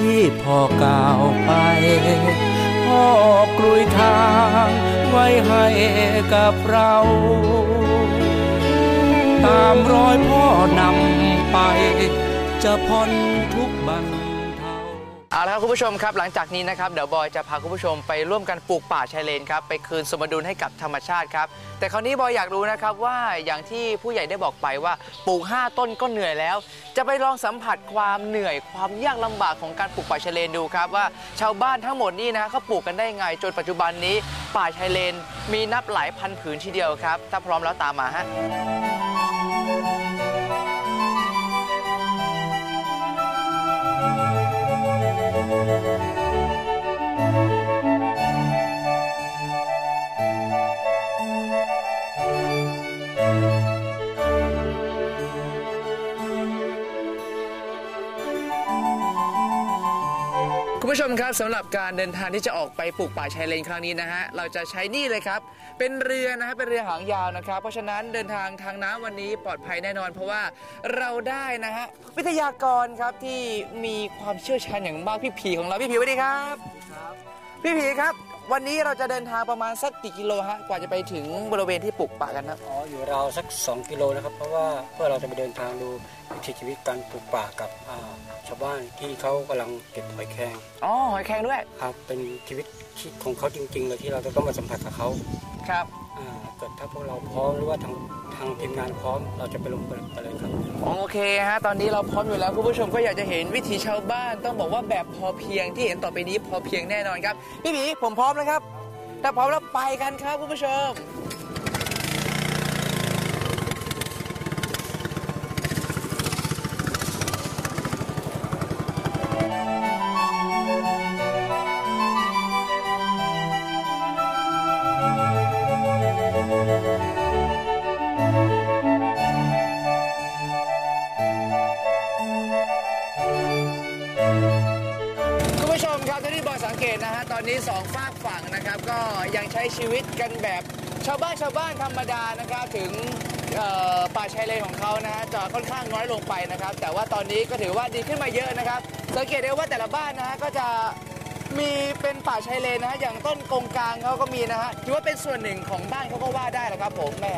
ที่พ่อก้าวไปพ่อกลุยทางไว้ให้กับเรา ตามรอยพ่อนำไป จะพ้นทุกบัน เอาละครับคุณผู้ชมครับหลังจากนี้นะครับเดี๋ยวบอยจะพาคุณผู้ชมไปร่วมกันปลูกป่าชายเลนครับไปคืนสมดุลให้กับธรรมชาติครับแต่คราวนี้บอยอยากรู้นะครับว่าอย่างที่ผู้ใหญ่ได้บอกไปว่าปลูก 5 ต้นก็เหนื่อยแล้ว จะไปลองสัมผัสความเหนื่อยความยากลำบากของการปลูกป่าชายเลนดูครับว่าชาวบ้านทั้งหมดนี่นะเขาปลูกกันได้ไงจนปัจจุบันนี้ ป่าชายเลนมีนับหลายพันผืนทีเดียวครับ ถ้าพร้อมแล้วตามมาฮะ ผู้ชมครับสำหรับการเดินทางที่จะออกไปปลูกป่าชายเลนครั้งนี้นะฮะเราจะใช้นี่เลยครับ เป็นเรือนะฮะเป็นเรือหางยาวนะครับ เพราะฉะนั้นเดินทางทางน้ำวันนี้ปลอดภัยแน่นอน เพราะว่าเราได้นะฮะวิทยากรครับที่มีความเชี่ยวชาญอย่างมากพี่ผีของเราพี่ผีสวัสดีครับพี่ผีครับ วันนี้เราจะเดินทางประมาณสักกี่กิโลฮะกว่าจะไปถึงบริเวณที่ปลูกป่ากันครับอ๋ออยู่ราวสัก 2 กิโลนะครับเพราะว่าเพื่อเราจะไปเดินทางดู วิถีชีวิตการปลูกป่ากับอ่าชาวบ้านที่เขากำลังเก็บหอยแครงอ๋อหอยแครงด้วยครับเป็นชีวิตที่ของเขาจริงๆเลยที่เราจะต้องมาสัมผัสกับเขาครับอ่าเกิดถ้าพวกเราพร้อมหรือว่าทางทางทีมงานพร้อมเราจะไปลงไปเลยครับอ๋อโอเคฮะตอนนี้เราพร้อมอยู่แล้วคุณผู้ชมก็อยากจะเห็นวิถีชาวบ้าน ต้องบอกว่าแบบพอเพียงที่เห็นต่อไปนี้พอเพียงแน่นอนครับพี่หมีผมพร้อมแล้วครับถ้าพร้อมแล้วไปกันครับคุณผู้ชม ผู้ชมครับที่บอยสังเกตนะฮะตอนนี้สองฝากฝั่งนะครับ ก็ยังใช้ชีวิตกันแบบชาวบ้านชาวบ้านธรรมดานะครับถึงป่าชายเลนของเขานะฮะจะค่อนข้างน้อยลงไปนะครับ แต่ว่าตอนนี้ก็ถือว่าดีขึ้นมาเยอะนะครับ สังเกตได้ว่าแต่ละบ้านนะฮะก็จะมีเป็นป่าชายเลนนะฮะอย่างต้นกงกลางเขาก็มีนะฮะถือว่าเป็นส่วนหนึ่งของบ้านเขาก็ว่าได้แหละครับผมแม่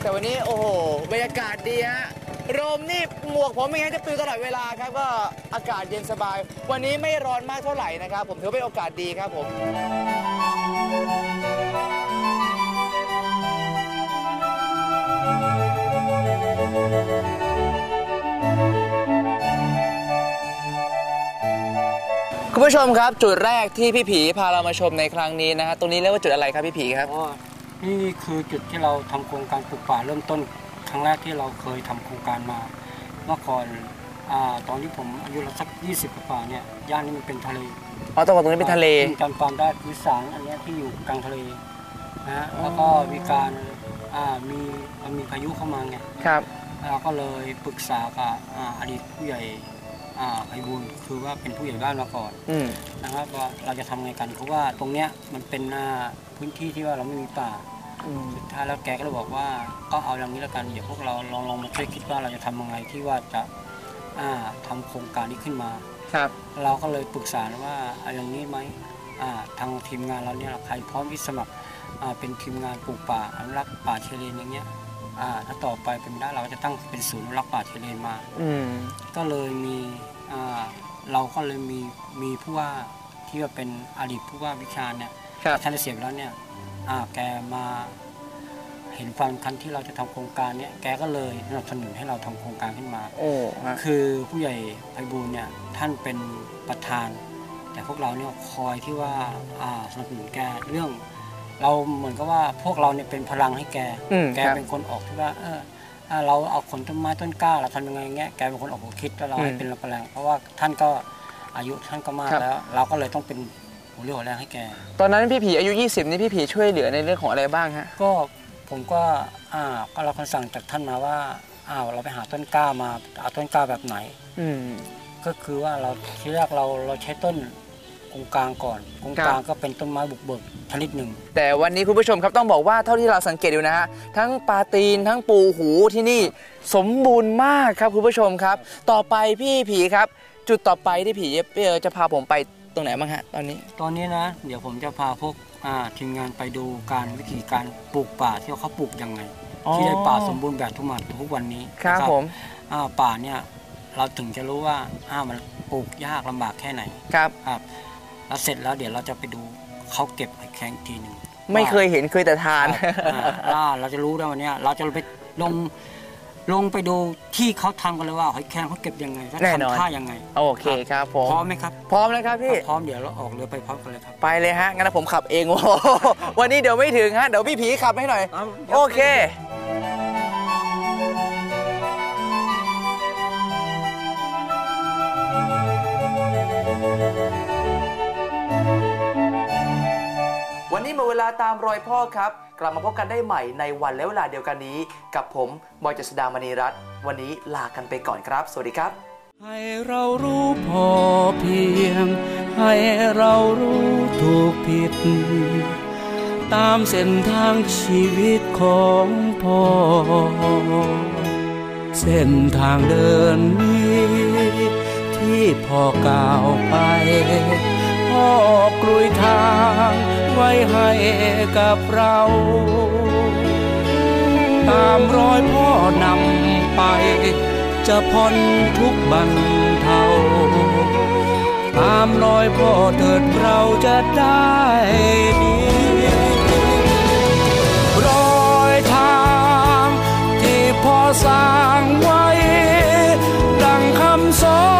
แต่วันนี้โอ้โหบรรยากาศดีฮะ โรมนี่หมวกผมไม่งั้นจะปลิวตลอดเวลาครับ ก็อากาศเย็นสบาย วันนี้ไม่ร้อนมากเท่าไหร่นะครับ ผมถือเป็นโอกาสดีครับผมคุณผู้ชมครับจุดแรกที่พี่ผีพาเรามาชมในครั้งนี้นะฮะตรงนี้เรียกว่าจุดอะไรครับพี่ผีครับว่านี่คือจุดที่เราทำโครงการปลูกป่าเริ่มต้น ครั้งแรกที่เราเคยทำโครงการมาเมื่อก่อนอาตอนที่ผมอายุเราสัก20กว่าๆเนี่ยย่านนี้มันเป็นทะเลอ๋อตรงตรงนี้เป็นทะเลซึ่งจำความได้คือสารอันเนี้ยที่อยู่กลางทะเลนะฮะแล้วก็มีการอ่ามีมันมีพายุเข้ามาไงครับเราก็เลยปรึกษากับอ่าอดีตผู้ใหญ่อ่าไพบูลย์คือว่าเป็นผู้ใหญ่บ้านมาก่อนอืมนะครับว่าเราจะทำไงกันเพราะว่าตรงเนี้ยมันเป็นอ่าพื้นที่ที่ว่าเราไม่มีป่าอืม สุดท้ายแล้วแกก็เลยบอกว่าก็เอาอย่างนี้แล้วกันเดี๋ยวพวกเราลองลองมาช่วยคิดว่าเราจะทำยังไงที่ว่าจะอ่าทำโครงการนี้ขึ้นมา ครับ เราก็เลยปรึกษาว่าเอาอย่างนี้ไหมอ่าทางทีมงานเราเนี่ยใครพร้อมที่สมัครอ่าเป็นทีมงานปลูกป่าอนุรักษ์ป่าเชายเลนอย่างเงี้ยอ่าถ้าต่อไปเป็นได้เราก็จะตั้งเป็นศูนย์อนุรักษ์ป่าเชายเลนมา อืม ก็เลยมีอ่าเราก็เลยมีมีผู้ว่าที่ว่าเป็นอดีตผู้ว่าวิชาญเนี่ยครับ ท่านได้เสียไปแล้วเนี่ยอ่า แกมาเห็นความสำคัญที่เราจะทำโครงการเนี่ยแกก็เลยสนับสนุนให้เราทำโครงการขึ้นมา โอ้ฮะคือผู้ใหญ่ไพบูลย์เนี่ยท่านเป็นประธาน แต่พวกเราเนี่ยคอยที่ว่าอ่าสนับสนุนแกเรื่อง เราเหมือนกับว่าพวกเราเนี่ยเป็นพลังให้แกอืมแกครับเป็นคนออกที่ว่า เอออ่าเราเอาขนต้นไม้ต้นกล้าเราทำยังไงเงี้ยแกเป็นคนออกหัวคิดแล้วเราให้อืมเป็นพลังเพราะว่าท่านก็อายุท่านก็มากครับแล้ว เราก็เลยต้องเป็น หัวเรี่ยวหัวแรงให้แก ตอนนั้นพี่ผีอายุ 20 นี่พี่ผีช่วยเหลือในเรื่องของอะไรบ้างฮะ ก็ผมก็อ่าก็เราคำสั่งจากท่านมาว่าอ้าวเราไปหาต้นกล้ามาเอาต้นกล้าแบบไหน อืม ก็คือว่าเราที่แรกเราเราใช้ต้นกงกลางก่อนกงกลางก็เป็นต้นไม้บุกเบิกชนิดหนึ่ง แต่วันนี้คุณผู้ชมครับต้องบอกว่าเท่าที่เราสังเกตอยู่นะฮะทั้งปลาตีนทั้งปูหูที่นี่สมบูรณ์มากครับคุณผู้ชมครับ ต่อไปพี่ผีครับ จุดต่อไปที่ผีเอ่อจะพาผมไป ตรงไหนบ้างฮะตอนนี้ ตอนนี้นะ เดี๋ยวผมจะพาพวกอ่าทีมงานไปดูการวิธีการปลูกป่าที่เขาปลูกยังไงที่ได้ป่าสมบูรณ์แบบทุกมันทุกวันนี้ครับนะผมอ่าป่าเนี่ยเราถึงจะรู้ว่าอ้าวมันปลูกยากลำบากแค่ไหนครับ ครับแล้วเสร็จแล้วเดี๋ยวเราจะไปดูเขาเก็บหอยแครงอีกทีหนึ่งไม่เคยเห็นเคยแต่ทาน อ่าอ่าเราจะรู้ได้วันเนี้ยเราจะไปลง ลงไปดูที่เขาทำกันเลยว่าหอยแครงเขาเก็บยังไงและแน่นอน ทำท่ายังไงโอเคครับผมพร้อมไหมครับพร้อมแล้วครับพี่ถ้าพร้อมเดี๋ยวเราออกเรือไปพร้อมกันเลยครับ ไปเลยฮะงั้นผมขับเองโอ้โหวันนี้เดี๋ยวไม่ถึงฮะเดี๋ยวพี่ผีขับให้หน่อยโอเควันนี้หมดเว ลาตามรอยพ่อครับ กลับมาพบกันได้ใหม่ในวันและเวลาเดียวกันนี้ กับผมบอยเจษดามณีรัตน์วันนี้ลากันไปก่อนครับ สวัสดีครับให้เรารู้พอเพียง ให้เรารู้ถูกผิด ตามเส้นทางชีวิตของพ่อ เส้นทางเดินนี้ ที่พ่อก้าวไป พ่อกลุยทางไว้ให้กับเรา ตามรอยพ่อนำไป จะพ้นทุกบันเทาตามรอยพ่อเถิดเราจะได้ดีรอยทางที่พ่อสร้างไว้ ดังคำสอน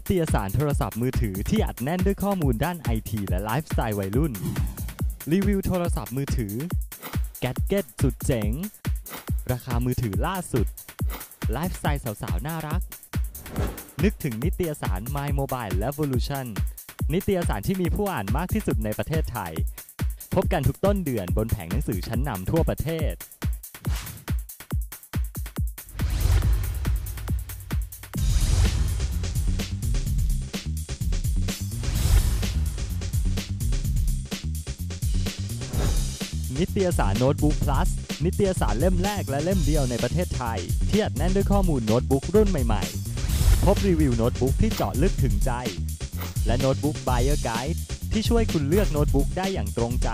นิตยสารโทรศัพท์มือถือที่อัดแน่นด้วยข้อมูลด้านไอทีและไลฟ์สไตล์วัยรุ่น รีวิวโทรศัพท์มือถือ แกดเก็ตสุดเจ๋ง ราคามือถือล่าสุด ไลฟ์สไตล์สาวๆ น่ารัก นึกถึงนิตยสาร My Mobile Revolution นิตยสารที่มีผู้อ่านมากที่สุดในประเทศไทย พบกันทุกต้นเดือนบนแผงหนังสือชั้นนำทั่วประเทศ นิตยสารโน้ตบุ๊ก plus นิตยสารเล่มแรกและเล่มเดียวในประเทศไทยเทียอัดแน่นด้วยข้อมูลโน้ตบุ๊กรุ่นใหม่ๆ พบรีวิวโน้ตบุ๊กที่เจาะลึกถึงใจ และโน้ตบุ๊กไบเออร์ไกด์ที่ช่วยคุณเลือกโน้ตบุ๊กได้อย่างตรงใจ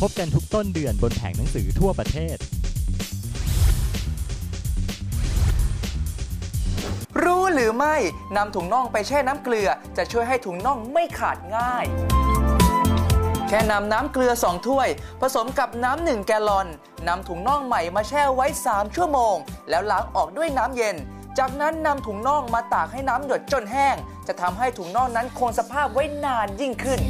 พบกันทุกต้นเดือนบนแผงหนังสือทั่วประเทศ รู้หรือไม่นำถุงน่องไปแช่น้ำเกลือ จะช่วยให้ถุงน่องไม่ขาดง่าย ค่นำน้ำเกลือ 2 ถ้วย ผสมกับน้ำ1แกลลอนนำถุงน่องใหม่มาแช่ไว้ 3 ชั่วโมง แล้วล้างออกด้วยน้ำเย็น จากนั้นนำถุงน่องมาตากให้น้ำหยดจนแห้ง จะทำให้ถุงน่องนั้นคงสภาพไว้นานยิ่งขึ้น